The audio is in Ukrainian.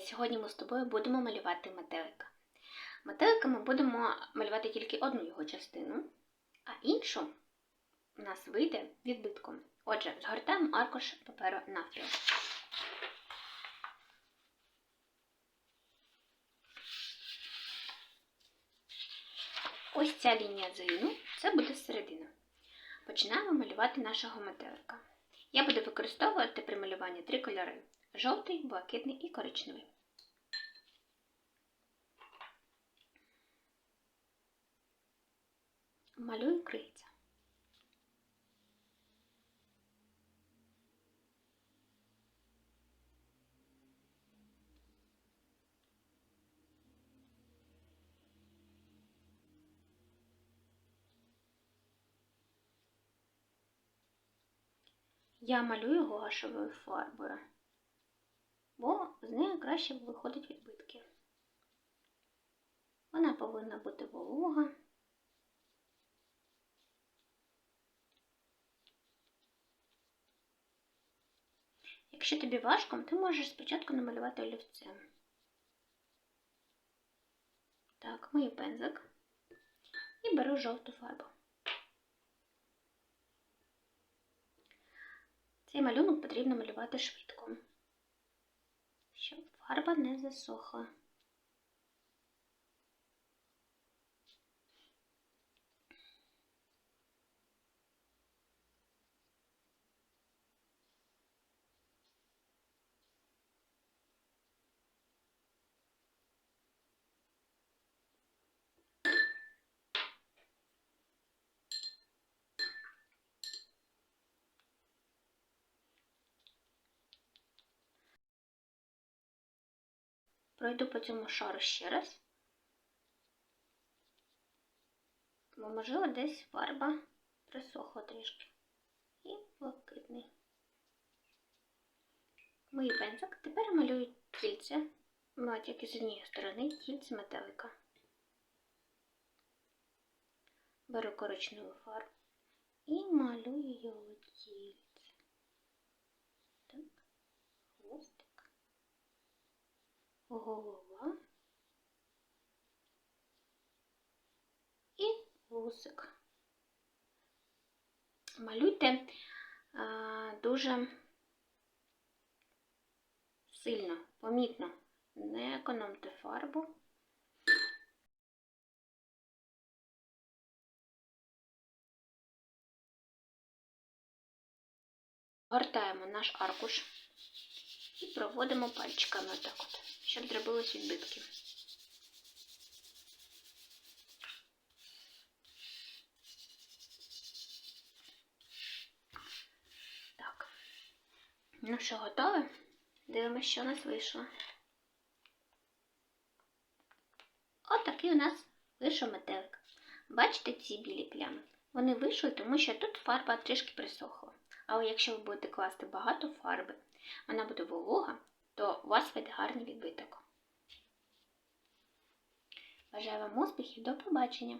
Сьогодні ми з тобою будемо малювати метелика. Метелика ми будемо малювати тільки одну його частину, а іншу у нас вийде відбитком. Отже, згортаємо аркуш паперу навпіл. Ось ця лінія згину це буде середина. Починаємо малювати нашого метелика. Я буду використовувати при малюванні три кольори: жовтий, блакитний і коричневий. Малюю крильця. Я малюю гуашевою фарбою, бо з нею краще виходять відбитки. Вона повинна бути волога. Якщо тобі важко, ти можеш спочатку намалювати олівцем. Так, мою пензик і беру жовту фарбу. Цей малюнок потрібно малювати швидко, фарба не засохла. Пройду по цьому шару ще раз. Бо, можливо, десь фарба присохла трішки. І блакитний. Мої пензик. Тепер малюю кільце, ну, тільки з однієї сторони кільце метелика. Беру коричневу фарбу і малюю його кільце. Так, хвостик голова і вусик. Малюйте а, дуже сильно, помітно, не економте фарбу. Гортаємо наш аркуш і проводимо пальчиками отак от, щоб зробились відбитки. Так. Ну що, готове? Дивимося, що у нас вийшло. Отакий у нас вийшов метелик. Бачите ці білі плями? Вони вийшли, тому що тут фарба трішки присохла. Але якщо ви будете класти багато фарби, вона буде волога, то у вас вийде гарний відбиток. Бажаю вам успіхів, до побачення!